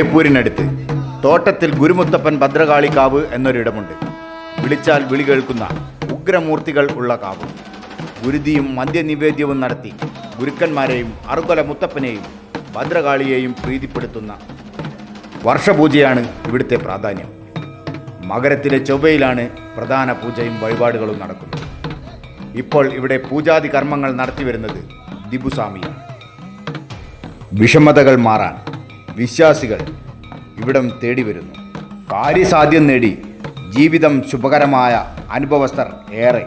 ബേപ്പൂരിനടുത്ത് തോട്ടത്തിൽ ഗുരുമുത്തപ്പൻ ഭദ്രകാളിക്കാവ് എന്നൊരിടമുണ്ട്. വിളിച്ചാൽ വിളി കേൾക്കുന്ന ഉഗ്രമൂർത്തികൾ ഉള്ള കാവ്. ഗുരുതിയും മദ്യനിവേദ്യവും നടത്തി ഗുരുക്കന്മാരെയും അറുകൊല മുത്തപ്പനെയും ഭദ്രകാളിയെയും പ്രീതിപ്പെടുത്തുന്ന വർഷപൂജയാണ് ഇവിടുത്തെ പ്രാധാന്യം. മകരത്തിലെ ചൊവ്വയിലാണ് പ്രധാന പൂജയും വഴിപാടുകളും നടക്കുന്നത്. ഇപ്പോൾ ഇവിടെ പൂജാതി കർമ്മങ്ങൾ നടത്തിവരുന്നത് ദിബുസ്വാമിയാണ് വിഷമതകൾ മാറാൻ വിശ്വാസികൾ ഇവിടം തേടി വരുന്നു. കാര്യസാധ്യം നേടി ജീവിതം ശുഭകരമായ അനുഭവസ്ഥർ ഏറെ.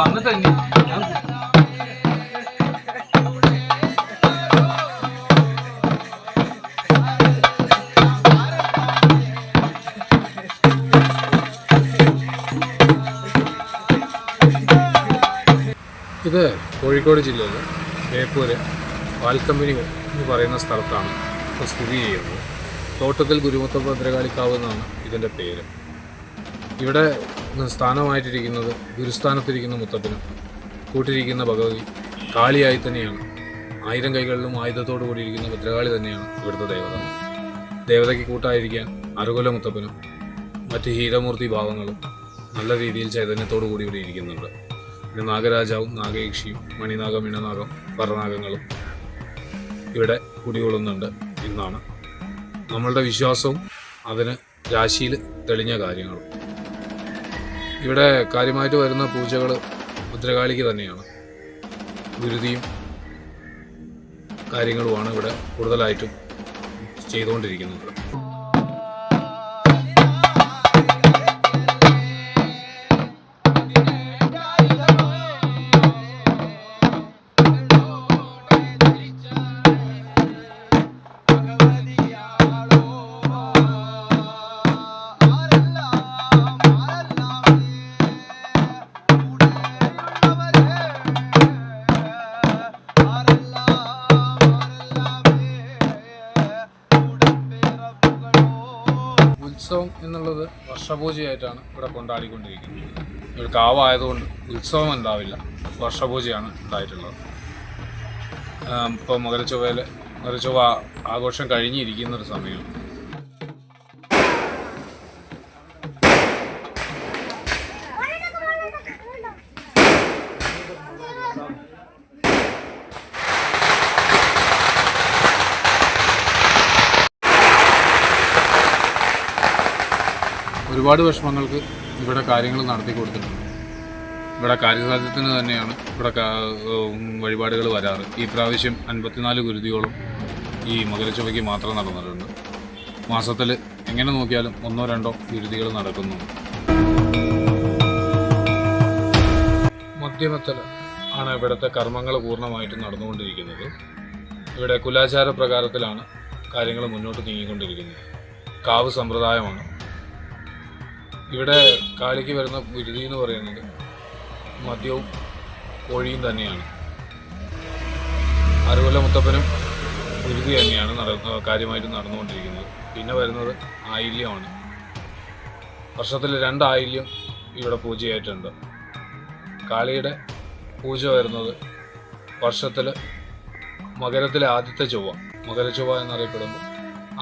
വന്നിട്ട് ഇത് കോഴിക്കോട് ജില്ലയിൽ ബേപ്പൂര് വാൽക്കമ്പനി എന്ന് പറയുന്ന സ്ഥലത്താണ് ഇപ്പോൾ സ്ഥിതി ചെയ്യുന്നത്. തോട്ടത്തിൽ ഗുരുമുത്ത ഭദ്രകാളിക്കാവ് എന്നാണ് ഇതിന്റെ പേര്. ഇവിടെ സ്ഥാനമായിട്ടിരിക്കുന്നത് ഗുരുസ്ഥാനത്തിരിക്കുന്ന മുത്തപ്പനും കൂട്ടിരിക്കുന്ന ഭഗവതി കാളിയായി തന്നെയാണ്. ആയിരം കൈകളിലും ആയുധത്തോടു കൂടിയിരിക്കുന്ന ഭദ്രകാളി തന്നെയാണ് ഇവിടുത്തെ ദേവത. ദേവതയ്ക്ക് കൂട്ടായിരിക്കാൻ അറുകൊല മുത്തപ്പനും മറ്റ് ഹീരമൂർത്തി ഭാവങ്ങളും നല്ല രീതിയിൽ ചൈതന്യത്തോടു കൂടി ഇവിടെ ഇരിക്കുന്നുണ്ട്. പിന്നെ നാഗരാജാവും നാഗയക്ഷിയും മണിനാഗം ഇണനാഗം വർണനാഗങ്ങളും ഇവിടെ കുടികൊള്ളുന്നുണ്ട് എന്നാണ് നമ്മളുടെ വിശ്വാസവും അതിന് രാശിയിൽ തെളിഞ്ഞ കാര്യങ്ങളും. ഇവിടെ കാര്യമായിട്ട് വരുന്ന പൂജകൾ ഭദ്രകാളിക്ക് തന്നെയാണ്. ഗുരുതിയും കാര്യങ്ങളുമാണ് ഇവിടെ കൂടുതലായിട്ടും ചെയ്തുകൊണ്ടിരിക്കുന്നത്. വർഷപൂജയായിട്ടാണ് ഇവിടെ കൊണ്ടാടിക്കൊണ്ടിരിക്കുന്നത്. ഒരു കാവായതുകൊണ്ട് ഉത്സവം ഉണ്ടാവില്ല. വർഷപൂജയാണ് ഉണ്ടായിട്ടുള്ളത്. ഇപ്പോൾ മകരച്ചൊവ്വയിൽ മകരച്ചൊവ്വ ആഘോഷം കഴിഞ്ഞിരിക്കുന്ന ഒരു സമയം. ഒരുപാട് വിഷമങ്ങൾക്ക് ഇവിടെ കാര്യങ്ങൾ നടത്തി കൊടുത്തിട്ടുണ്ട്. ഇവിടെ കാര്യസാധ്യത്തിന് തന്നെയാണ് ഇവിടെ വഴിപാടുകൾ വരാറ്. ഈ പ്രാവശ്യം അൻപത്തിനാല് ഗുരുതിയോളം ഈ മകരച്ചുവയ്ക്ക് മാത്രം നടന്നിട്ടുണ്ട്. മാസത്തിൽ എങ്ങനെ നോക്കിയാലും ഒന്നോ രണ്ടോ ഗുരുതികൾ നടക്കുന്നു. മധ്യമത്തിൽ ആണ് ഇവിടുത്തെ കർമ്മങ്ങൾ പൂർണമായിട്ടും നടന്നുകൊണ്ടിരിക്കുന്നത്. ഇവിടെ കുലാചാര പ്രകാരത്തിലാണ് കാര്യങ്ങൾ മുന്നോട്ട് നീങ്ങിക്കൊണ്ടിരിക്കുന്നത്. കാവ് സമ്പ്രദായമാണ്. ഇവിടെ കാലിക്ക് വരുന്ന വിരുതി എന്ന് പറയുന്നത് മദ്യവും കോഴിയും തന്നെയാണ്. അറുകൊല്ല മുത്തപ്പനും വിരുതി തന്നെയാണ് നട കാര്യമായിട്ട് നടന്നുകൊണ്ടിരിക്കുന്നത്. പിന്നെ വരുന്നത് ആയില്യമാണ്. വർഷത്തിൽ രണ്ട് ആയില്യം ഇവിടെ പൂജയായിട്ടുണ്ട്. കാളിയുടെ പൂജ വരുന്നത് വർഷത്തിൽ മകരത്തിലെ ആദ്യത്തെ ചൊവ്വ മകരച്ചൊവ്വ എന്നറിയപ്പെടുമ്പോൾ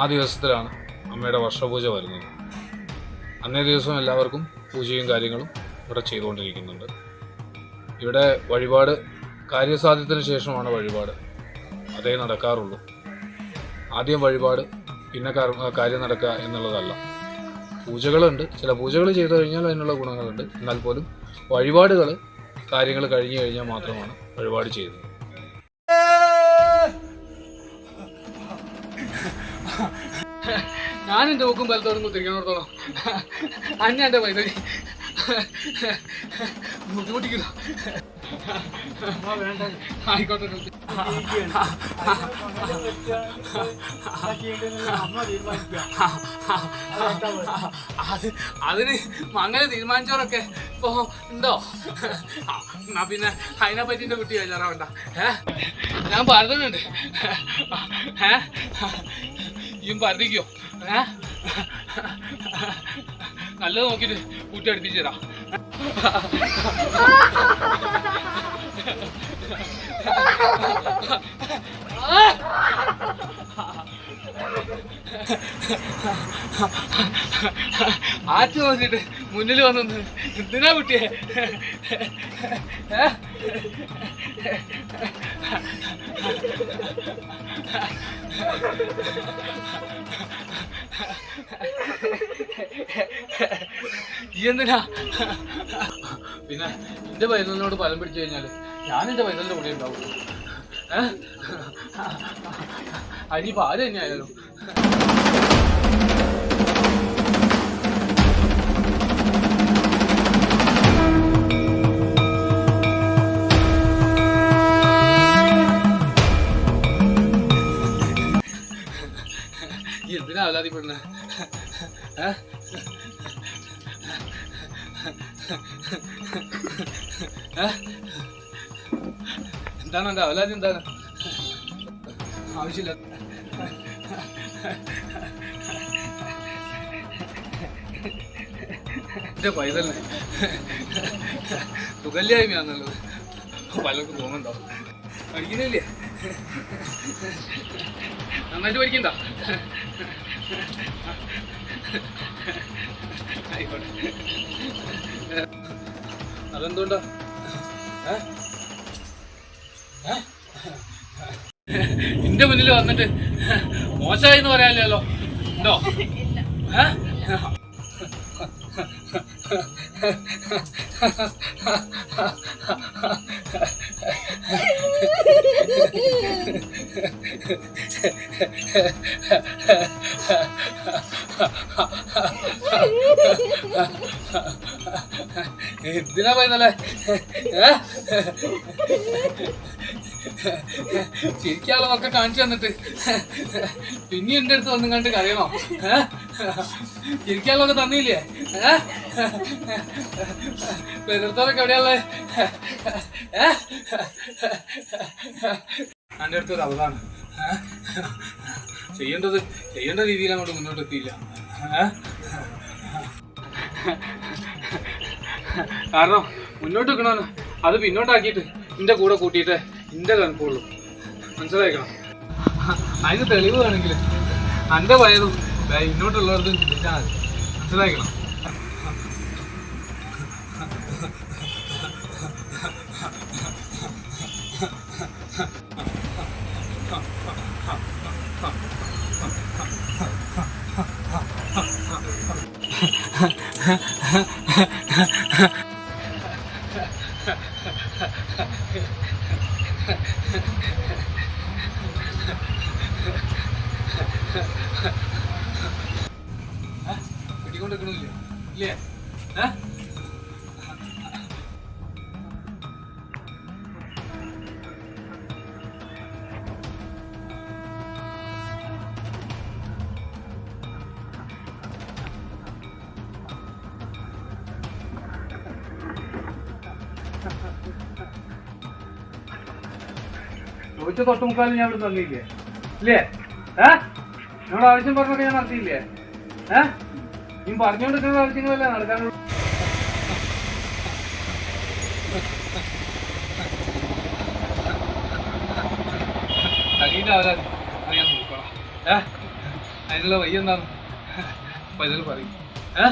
ആ ദിവസത്തിലാണ് അമ്മയുടെ വർഷപൂജ വരുന്നത്. അന്നേ ദിവസം എല്ലാവർക്കും പൂജയും കാര്യങ്ങളും ഇവിടെ ചെയ്തുകൊണ്ടിരിക്കുന്നുണ്ട്. ഇവിടെ വഴിപാട് കാര്യസാധ്യത്തിന് ശേഷമാണ് വഴിപാട്. അതേ നടക്കാറുള്ളൂ. ആദ്യം വഴിപാട് പിന്നെ കാര്യം നടക്കുക എന്നുള്ളതല്ല. പൂജകളുണ്ട്. ചില പൂജകൾ ചെയ്തു കഴിഞ്ഞാൽ അതിനുള്ള ഗുണങ്ങളുണ്ട്. എന്നാൽ പോലും വഴിപാടുകൾ കാര്യങ്ങൾ കഴിഞ്ഞു കഴിഞ്ഞാൽ മാത്രമാണ് വഴിപാട് ചെയ്യുന്നത്. ഞാൻ ചോക്കും ബലത്തോടും കുത്തിരിക്കണോടത്തോളം അന്ന എന്റെ പൈസ. ബുദ്ധിമുട്ടിക്കുന്നു വേണ്ട. ആയിക്കോട്ടെ. അത് അതിന് മങ്ങനെ തീരുമാനിച്ചവരൊക്കെ ഇപ്പോ ഉണ്ടോ? എന്നാ പിന്നെ അതിനെ പറ്റി എന്റെ കുട്ടി വിചാറാവണ്ട ഏ? ഞാൻ പറഞ്ഞിട്ടുണ്ട്. ഏ? ഇയും പരതിക്കോ ഏ? നല്ലത് നോക്കിട്ട് കൂട്ടി അടുപ്പിച്ചു തരാം. ആറ്റു നോക്കിട്ട് മുന്നിൽ വന്നു എന്തിനാ കുട്ടിയെ? എന്തിനാ? പിന്നെ എന്റെ പൈതലിനോട് ഫലം പിടിച്ചു കഴിഞ്ഞാൽ ഞാൻ എന്റെ പൈതലിന്റെ കൂടെ ഉണ്ടാവും ഏഹ് പാൽ ആര് തന്നെയായാലും എന്തിനാ ഏ? ഏ? എന്താണ് എന്റെ അവലാതി എന്താണ് ആവശ്യമില്ല എന്റെ പൈതലിനെ തുകല്യായ്മയാന്നുള്ളത് പലർക്കും തോന്നുന്നുണ്ടാവും പഠിക്കുന്നില്ലേ? നന്നായിട്ട് പഠിക്കണ്ട. ആയിക്കോട്ടെ. അതെന്തുകൊണ്ടാ? നിന്റെ മുന്നിൽ വന്നിട്ട് മോശമായി എന്ന് പറയാനില്ലല്ലോ. ഉണ്ടോ? ഏ? എന്തിനാ പറയുന്നല്ലേ? ചിരിക്കാനുള്ള ഒക്കെ കാണിച്ചു തന്നിട്ട്. പിന്നെ എന്റെ അടുത്ത് വന്നും കണ്ട് കരയണോ? ചിരിക്കാനുള്ള ഒക്കെ തന്നില്ലേ? പെരുത്തോളൊക്കെ എവിടെയുള്ള എന്റെ അടുത്തൊരു അവതാണ് ഏ? ചെയ്യേണ്ടത് ചെയ്യേണ്ട രീതിയിൽ അങ്ങോട്ട് മുന്നോട്ട് എത്തിയില്ല? കാരണം മുന്നോട്ട് വെക്കണോ അത് പിന്നോട്ടാക്കിയിട്ട് നിന്റെ കൂടെ കൂട്ടിയിട്ട് നിന്റെ കണക്കുള്ളൂ മനസ്സിലാക്കണം അതിന് തെളിവ് വേണമെങ്കിൽ എന്റെ വയറും ഇന്നോട്ടുള്ളവർക്കും ചിന്തിച്ചാൽ മതി. മനസ്സിലാക്കണം കിട്ടിക്കൊണ്ടിരിക്കണില്ലേ ഇല്ലേ? ഏ? ചോദിച്ച തൊട്ട് മുക്കാലും ഞാൻ ഇവിടെ തന്നില്ലേ ഇല്ലേ? ഏ? നിങ്ങളുടെ ആവശ്യം പറഞ്ഞൊക്കെ ഞാൻ നടത്തിയില്ലേ? ഏ? നീ പറഞ്ഞുകൊണ്ടിരിക്കുന്ന ആവശ്യങ്ങളല്ലേ നടക്കാനുള്ള അറിയാൻ നോക്കണം ഏ? അതിനുള്ള വഴി എന്താണ്? അപ്പൊ ഇതിൽ പറയും. ഏ?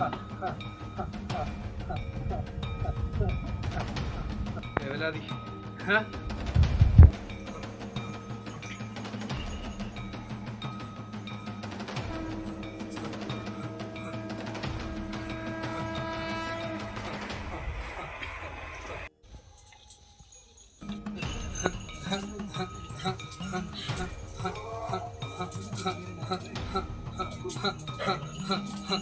Eveladik. Ha ha ha ha ha ha ha ha ha ha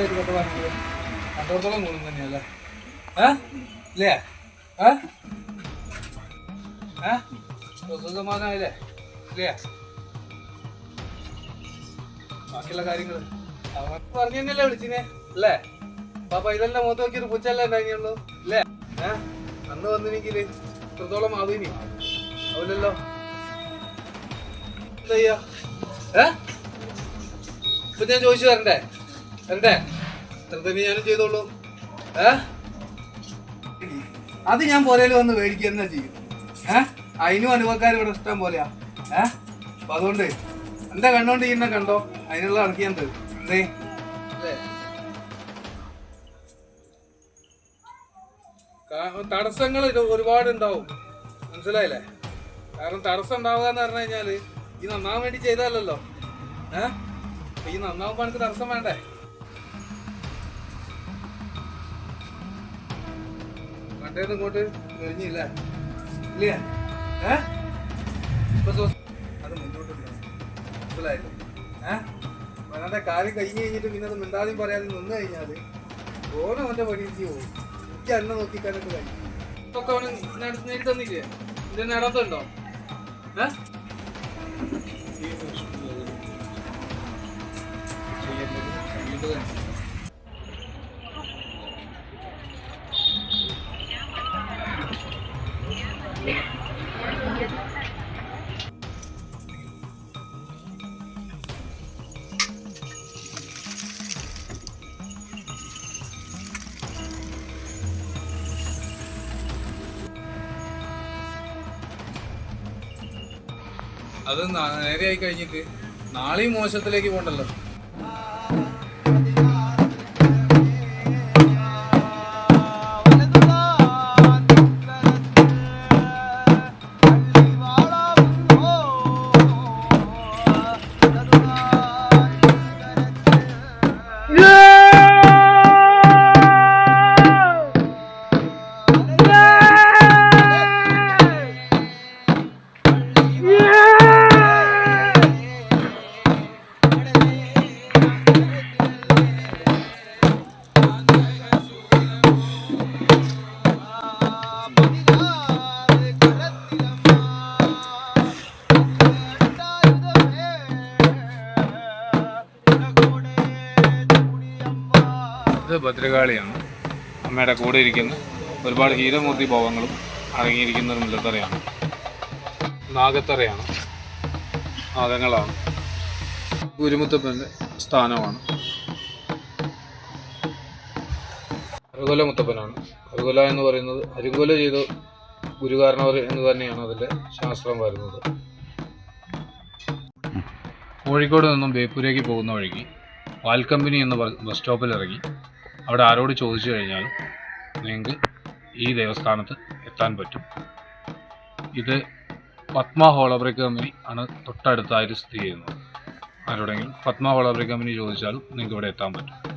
ആവശ്യമായിട്ട് പെട്ടതാണെങ്കിലും അത്രത്തോളം ഗുണം തന്നെയല്ലേ? ഏ? ഇല്ലേ? ഏ? ഏ? സമാധാനമായില്ലേ ഇല്ലേ? ബാക്കിയുള്ള കാര്യങ്ങൾ അവൻ പറഞ്ഞു തന്നെയല്ലേ വിളിച്ചിനെ. അല്ലേ പാപ്പ ഇതെല്ലാം മുഖത്ത് നോക്കിയൊരു പൂച്ചല്ലേ ഉണ്ടായിരുന്നുള്ളൂ. ഇല്ലേ? ഏ? അന്ന് വന്നിനെങ്കിൽ ഇത്രത്തോളം ആവുനി ആവില്ലല്ലോ. എന്താ ചെയ്യാ? ഏ? ഇപ്പൊ ഞാൻ ചോദിച്ചു തരണ്ടേ തരണ്ടേ ഇത്ര തന്നെ ഞാനും ചെയ്തോളൂ. ഏ? അത് ഞാൻ പോരേൽ വന്ന് മേടിക്കുക തന്നെ ചെയ്യും? ഏ? അതിനും അനുഭവക്കാർ ഇവിടെ ഇഷ്ടം പോലെയാ. ഏ? അപ്പൊ അതുകൊണ്ട് എന്താ കണ്ടോണ്ട് ചെയ്യുന്ന കണ്ടോ? അതിനുള്ള അടക്കി ഞാൻ തരും. എന്തേ? തടസ്സങ്ങൾ ഒരുപാട് ഉണ്ടാവും. മനസ്സിലായില്ലേ? കാരണം തടസ്സം ഉണ്ടാവുക എന്ന് പറഞ്ഞു കഴിഞ്ഞാൽ ഈ നന്നാവാൻ വേണ്ടി ചെയ്താലല്ലോ. ഏ? ഈ നന്നാവുമ്പോ എനിക്ക് തടസ്സം വേണ്ടേ? മറ്റേന്ന് ഇങ്ങോട്ട് കഴിഞ്ഞില്ല? ഇല്ലേ? ഏ? ഇപ്പൊ അത് മുന്നോട്ട്. മനസ്സിലായില്ലേ ഏ? അവനവന്റെ കാലം കഴിഞ്ഞ് കഴിഞ്ഞിട്ട് പിന്നെ അത് മിണ്ടാതെയും പറയാതെ നിന്ന് കഴിഞ്ഞാൽ ഓണം അവന്റെ പണിക്ക് പോകും. എനിക്ക് അന്നെ നോക്കിക്കാനൊക്കെ കഴിയും. ഇതൊക്കെ അവന് തന്നില്ലേ? ഇത് നേടാത്തുണ്ടോ ഏ? ചെയ്യേണ്ടത് അത് നേരെ നേരെയായി കഴിഞ്ഞിട്ട് നാളെയും മോശത്തിലേക്ക് പോകണ്ടല്ലോ. ഇത് ഭദ്രകാളിയാണ്. അമ്മയുടെ കൂടെ ഇരിക്കുന്ന ഒരുപാട് ഹീരമൂർത്തി ഭാവങ്ങളും അടങ്ങിയിരിക്കുന്ന ഒരു മുല്ലത്തറയാണ്. നാഗത്തറയാണ്. നാഗങ്ങളാണ്. ഗുരുമുത്തപ്പന്റെ സ്ഥാനമാണ്. അരുകൊല മുത്തപ്പനാണ്. അരുകൊല എന്ന് പറയുന്നത് അരുകൊല ചെയ്ത ഗുരുകാരണവർ എന്ന് തന്നെയാണ് അതിന്റെ ശാസ്ത്രം വരുന്നത്. കോഴിക്കോട് നിന്നും ബേപ്പൂരേക്ക് പോകുന്ന വഴിക്ക് വാൽക്കമ്പനി എന്ന ബ- ബസ് സ്റ്റോപ്പിൽ ഇറങ്ങി അവിടെ ആരോട് ചോദിച്ചു കഴിഞ്ഞാലും നിങ്ങൾക്ക് ഈ ദേവസ്ഥാനത്ത് എത്താൻ പറ്റും. ഇത് പത്മ ഹോളബ്രേക്ക് കമ്പനി ആണ് തൊട്ടടുത്തായിട്ട് സ്ഥിതി ചെയ്യുന്നത്. ആരോടെങ്കിലും പത്മ ഹോളബ്രേക്ക് കമ്പനി ചോദിച്ചാലും നിങ്ങൾക്ക് ഇവിടെ എത്താൻ പറ്റും.